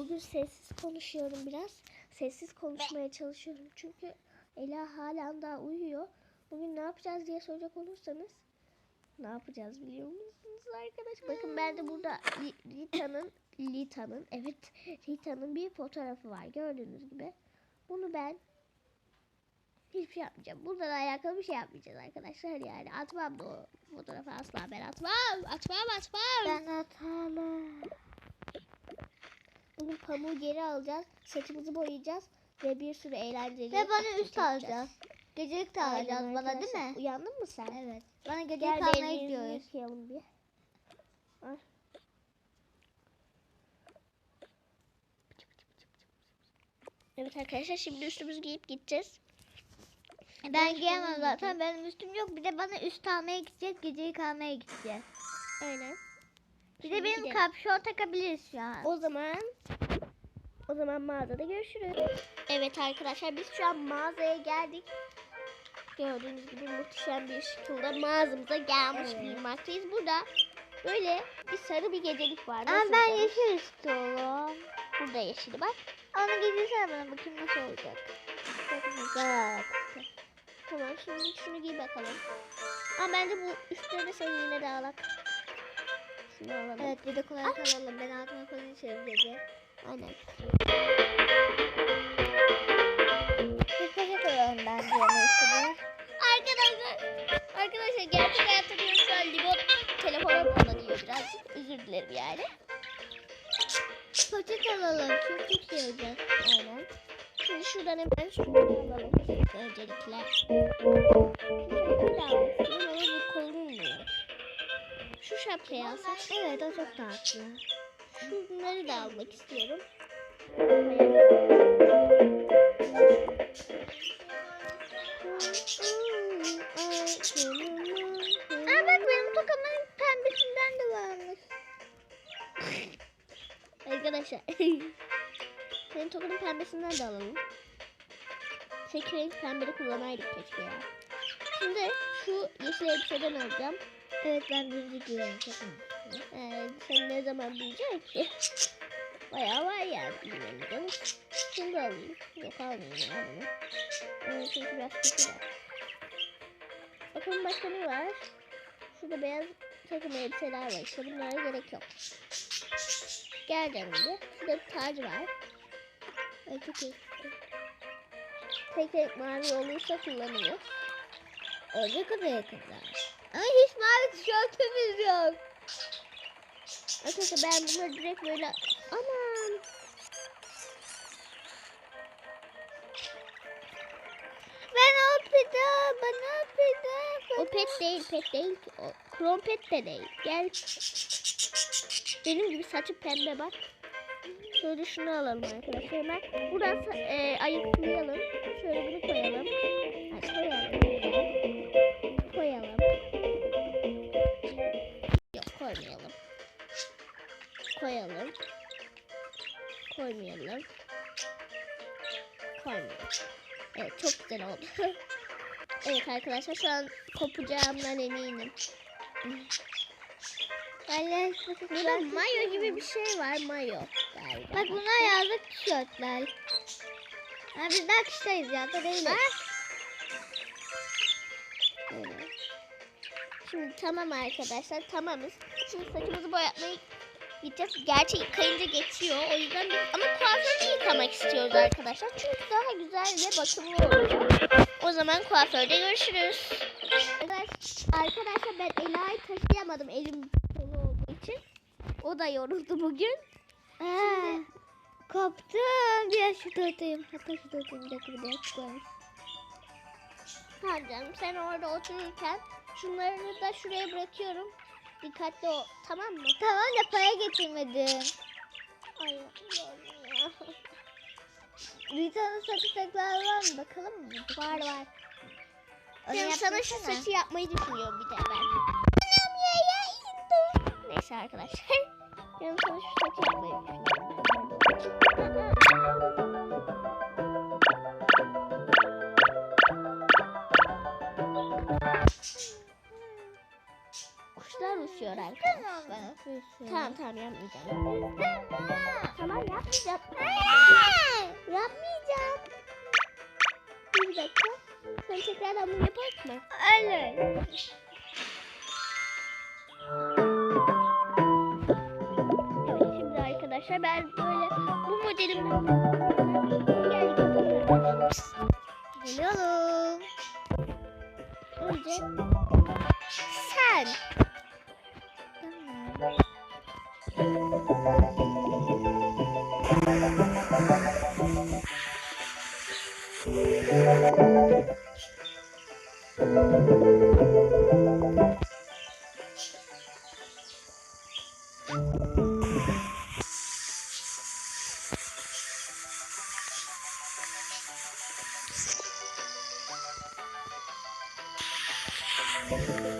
Bugün sessiz konuşuyorum biraz. Sessiz konuşmaya çalışıyorum çünkü Ela hala daha uyuyor. Bugün ne yapacağız diye soracak olursanız ne yapacağız biliyor musunuz arkadaş? Bakın ben de burada Li- Lita'nın evet Lita'nın bir fotoğrafı var gördüğünüz gibi. Bunu ben hiçbir şey yapmayacağım. Bununla alakalı bir şey yapmayacağız arkadaşlar yani. Atmam o fotoğrafı asla ben atmam. Atmam atmam. Ben hatalı. Bugün pamuğu geri alacağız. Saçımızı boyayacağız. Ve bir sürü eğlenceli Ve bana üst alacağız. Gecelik de Aynen alacağız bana değil mi? Uyandın mı sen? Evet. Bana gecelik de almaya gidiyoruz. yıkayalım bir. Evet arkadaşlar şimdi üstümüzü giyip gideceğiz. Ben giyemem zaten benim üstüm yok. Bir de bana üst almaya gideceğiz. Gecelik almaya gideceğiz. Aynen. Bir de Şimdi benim gidelim. kapşon takabiliriz şu an. O zaman o zaman mağazada görüşürüz. Evet arkadaşlar biz şu an mağazaya geldik. Gördüğünüz gibi muhteşem bir şekilde mağazamıza gelmiş Evet. bulunmaktayız. Burada böyle bir sarı bir gecelik var. Ama ben sarı? yeşil istiyorum. Burada yeşili bak. Onu giydirsene bana bakayım nasıl olacak. Çok güzel. Tamam şimdi şunu giy bakalım. Ama bence bu üstlerine seni yine de alak. Şunu alalım. Evet bir de kolay alalım. Ben altıma koyun gece. Aynen. Bir paket alalım ben diğerine üstüne. Arkadaşlar, arkadaşlar gerçek hayatta diyorum şu an limon telefona bağlanıyor birazcık. Özür dilerim yani. Paket alalım. Çok çok şey olacak. Aynen. Şimdi şuradan hemen şunları alalım. Öncelikle. Şunu istiyorum ama bu konulmuyor. Şu şapkayı alsak. Evet o çok tatlı. Şunları da almak istiyorum. Aa bak benim tokamın pembesinden de varmış. Arkadaşlar. Senin tokunun pembesinden de alalım. Tek renk pembeli kullanaydık keşke ya. Şimdi şu yeşil elbiseden alacağım. Evet ben düzlük giyiyorum. Ee, sen ne zaman bileceksin ki? Bayağı var yani canım. Şunu da alayım. Yok almayayım ya bunu. Ee, çünkü biraz kötü var. Bakalım başka ne var? Şurada beyaz takım elbiseler var. İşte bunlara gerek yok. Gel canım bir. Şurada bir tacı var. Ay çok iyi. Tek renk mavi olursa kullanılır. O da yakında. Ama hiç mavi tişörtümüz yok. Arkadaşlar ben bunları direkt böyle... Aman! Pet değil, pet değil ki. O krom pet de değil. Gel. Benim gibi saçı pembe bak. Şöyle şunu alalım arkadaşlar hemen. Buradan e, ayıklayalım. Şöyle bunu koyalım. Ha, koyalım. Koyalım. Yok koymayalım. Koyalım. Koymayalım. Koymayalım. Evet çok güzel oldu. evet arkadaşlar şu an kopacağımdan eminim. Vallahi Burada mayo gibi bir şey var mayo galiba. Bak bunlar yazlık tişörtler. Ha biz daha kıştayız ya da değiliz. Böyle. Şimdi tamam arkadaşlar tamamız. Şimdi saçımızı boyatmaya gideceğiz. Gerçi yıkayınca geçiyor. O yüzden biz ama kuaförde yıkamak istiyoruz arkadaşlar. Çünkü daha güzel ve bakımlı olacak. O zaman kuaförde görüşürüz. Arkadaş- Arkadaşlar ben Ela'yı taşıyamadım elim kolu olduğu için. O da yoruldu bugün. Aa, koptum. Biraz şurada oturayım. Hatta şurada oturayım. Bir dakika bir dakika. Tamam canım sen orada otururken şunları da şuraya bırakıyorum. Dikkatli ol tamam mı? Tamam da para getirmedim. Ay ya. Rita'nın saçı tekrar var mı? Bakalım mı? Var var. Onu Ben sana şu saçı yapmayı düşünüyorum bir de ben. Neyse arkadaşlar. Ben sana şu saçı yapmayı düşünüyorum. İstiyor arkadaşlar. Tamam. Tamam yapmayacağım. Tamam. Yapmayacağım. Hayır. Yapmayacağım. Bir dakika. Sen tekrardan bunu yapak mı? Öyle. Evet şimdi arkadaşlar ben böyle bu modelimden Geliyorum. önce sen Tamam. Çok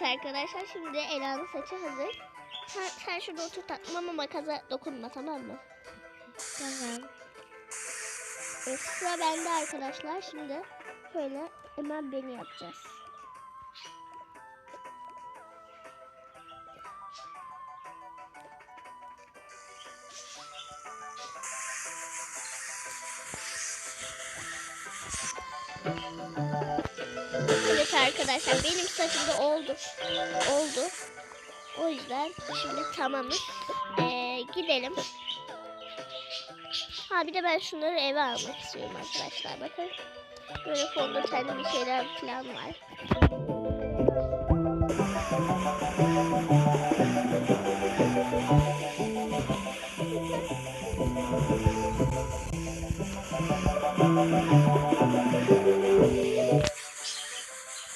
Evet arkadaşlar şimdi Ela'nın saçı hazır. Sen, sen şurada otur takma ama makaza dokunma tamam mı? Tamam. Evet, sıra bende arkadaşlar. Şimdi şöyle hemen beni yapacağız. Oldu. O yüzden şimdi tamamız. Ee, gidelim. Ha bir de ben şunları eve almak istiyorum arkadaşlar. Bakın. Böyle fondötenli bir şeyler falan var.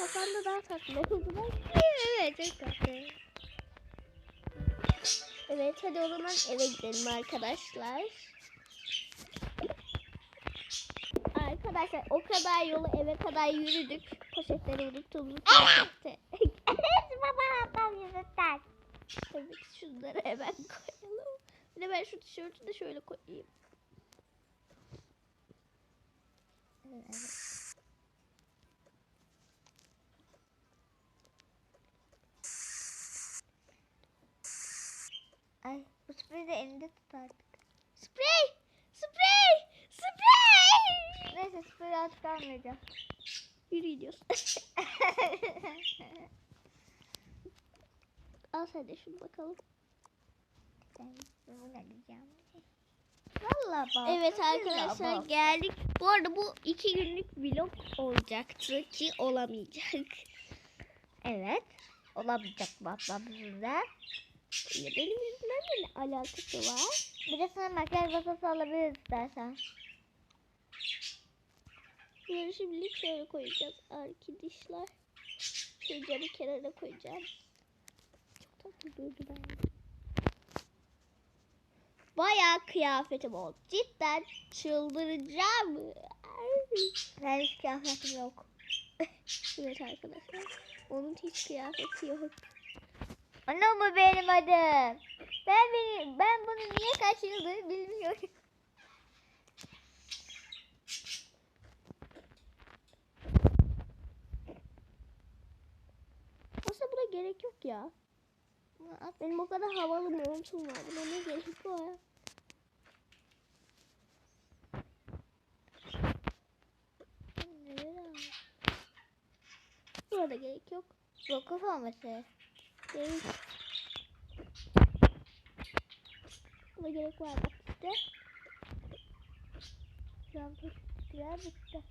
Kafamda daha tatlı oldu. Evet çok. Evet hadi o zaman eve gidelim arkadaşlar. Arkadaşlar o kadar yolu eve kadar yürüdük. Poşetleri unuttuğumuzu fark etti. Baba ablam yüzünden. Evet şunları hemen koyalım. Bir de ben şu tişörtü de şöyle koyayım. Ay bu spreyi de elinde tut artık. Sprey! Sprey! Sprey! Neyse spreyi artık almayacağım. Yürü gidiyoruz. Al sen de şunu bakalım. Ben bunu alacağım. Valla bak. Evet arkadaşlar bak. geldik. Bu arada bu iki günlük vlog olacaktı ki olamayacak. Evet. Olamayacak yüzünden. Ya benim yüzümden de ne alakası var? Bir de sana makyaj masası alabiliriz istersen. Bunları şimdilik şöyle koyacağız arkadaşlar. Şu camı kenara koyacağım. Çok tatlı durdu bence. Bayağı kıyafetim oldu. Cidden çıldıracağım. Ben hiç kıyafetim yok. evet arkadaşlar. Onun hiç kıyafeti yok. Ana bu benim adım. Ben beni, ben bunu niye kaç yıldır bilmiyorum. Aslında buna gerek yok ya. Benim o kadar havalı montum var. Buna ne gerek var? Buna da gerek yok. Boku forması. Gerek. Buna gerek var işte. Şu an teşekkürler bitti.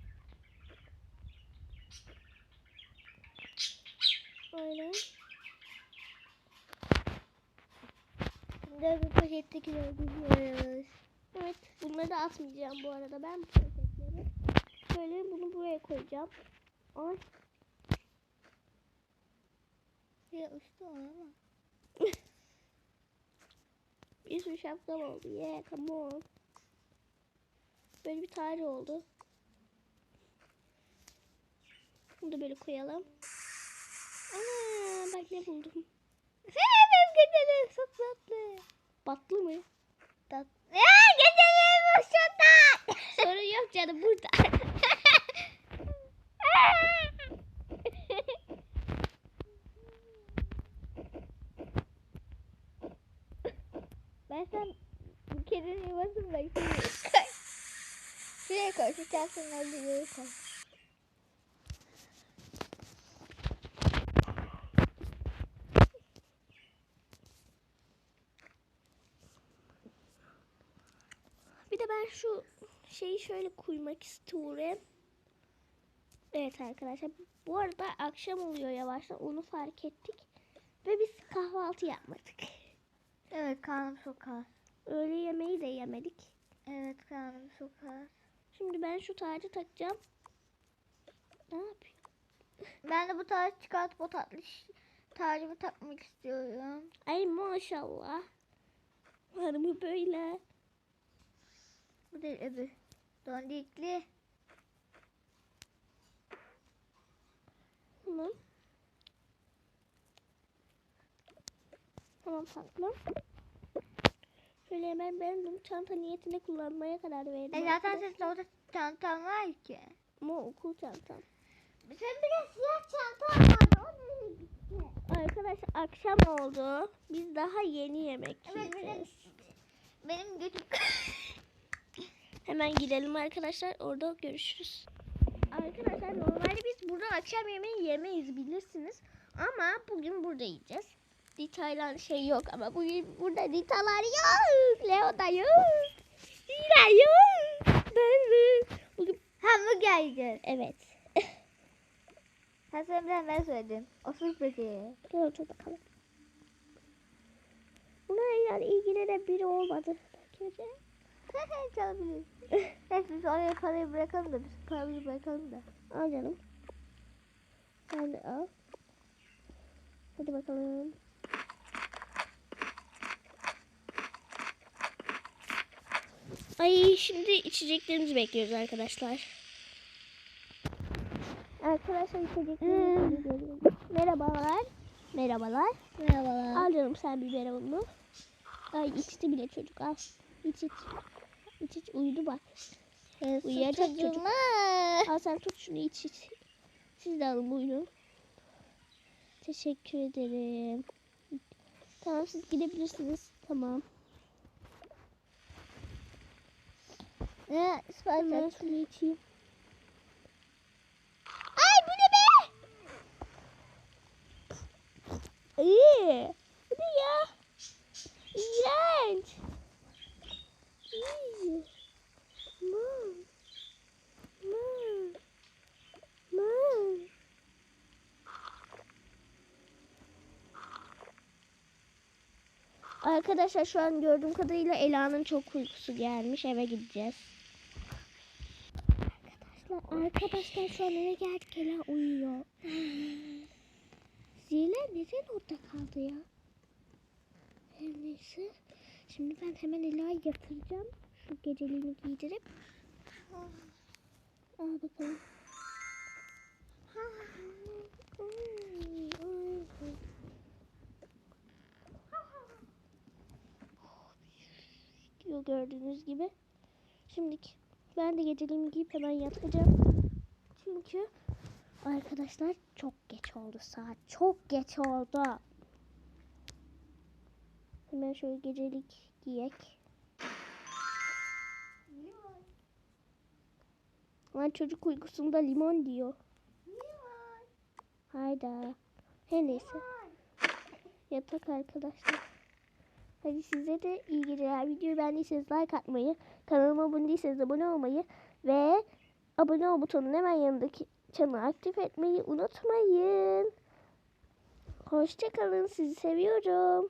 Aynen. Şimdi öbür poşettekileri biliyoruz. Evet bunları da atmayacağım bu arada ben bu paketleri. Şöyle bunu buraya koyacağım. Ay Ya uçtu ama. bir sürü şapkam oldu. Yeah come on. Böyle bir tarih oldu. Bunu da böyle koyalım. Ana bak ne buldum. Sevmem geceleri çok tatlı. Batlı mı? Tat ya geceleri çok tatlı. Sorun yok canım burada. Ben sen bu kedinin yuvasını bekliyorum. Şuraya koy. Şu çantanın olduğu yere koy. Bir de ben şu şeyi şöyle koymak istiyorum. Evet arkadaşlar. Bu arada akşam oluyor yavaştan. Onu fark ettik. Ve biz kahvaltı yapmadık. Evet karnım çok ağır. Öğle yemeği de yemedik. Evet karnım çok ağır. Şimdi ben şu tacı takacağım. Ne yapıyor? Ben de bu tarz çıkartıp o tatlı tacımı takmak istiyorum. Ay maşallah. Var mı böyle? Bu değil öbür. Dondikli. Tamam. Tamam tatlım. Şöyle hemen ben bunu çanta niyetine kullanmaya karar verdim. E zaten senin orada çantan var ki. Ama okul çantam. Sen bile siyah çantan vardı. O nereye gitti? Arkadaşlar akşam oldu. Biz daha yeni yemek Evet benim, benim götüm. Hemen gidelim arkadaşlar. Orada görüşürüz. Arkadaşlar normalde biz burada akşam yemeği yemeyiz bilirsiniz. Ama bugün burada yiyeceğiz. Detaylan şey yok ama bugün burada detalar yok. Leo da yok. Hira yok. Bugün Hamburger yiyeceğiz. evet. Sen ben ben söyledim. O sus böceği. Otur bakalım. Buna yani ilgilenen biri olmadı. De. Çalabiliriz. Neyse biz oraya parayı bırakalım da biz parayı bırakalım da. Al canım. Sen de al. Hadi bakalım. Ay şimdi içeceklerimizi bekliyoruz arkadaşlar. Arkadaşlar içeceklerimizi bekliyoruz. Merhabalar. Merhabalar. Merhabalar. Al canım sen bir merhabamı. Ay içti bile çocuk al. İç iç. İç iç uyudu bak. Uyuyacak çocuk. Al sen tut şunu iç iç. Siz de alın buyurun. Teşekkür ederim. Tamam siz gidebilirsiniz. Tamam. Ne? Hemen et. şunu içeyim. Ay bu ne be? İyi. Bu ne ya? İğrenç. İyi. Mom. Mom. Mom. Arkadaşlar şu an gördüğüm kadarıyla Ela'nın çok uykusu gelmiş. Eve gideceğiz. Arkadaşlar, şu an eve geldik. Ela uyuyor. Zile neden orada kaldı ya? Her neyse. Şimdi ben hemen Ela'yı yatıracağım. Şu geceliğini giydirip. Al bakalım. Gördüğünüz gibi. Şimdi ben de geceliğimi giyip hemen yatacağım. Çünkü arkadaşlar çok geç oldu saat. Çok geç oldu. Hemen şöyle gecelik giyek. Lan çocuk uykusunda limon diyor. Hayda. Her neyse. Yatak arkadaşlar. Hadi size de iyi geceler. Videoyu beğendiyseniz like atmayı, kanalıma abone değilseniz abone olmayı ve abone ol butonunun hemen yanındaki çanı aktif etmeyi unutmayın. Hoşçakalın. Sizi seviyorum.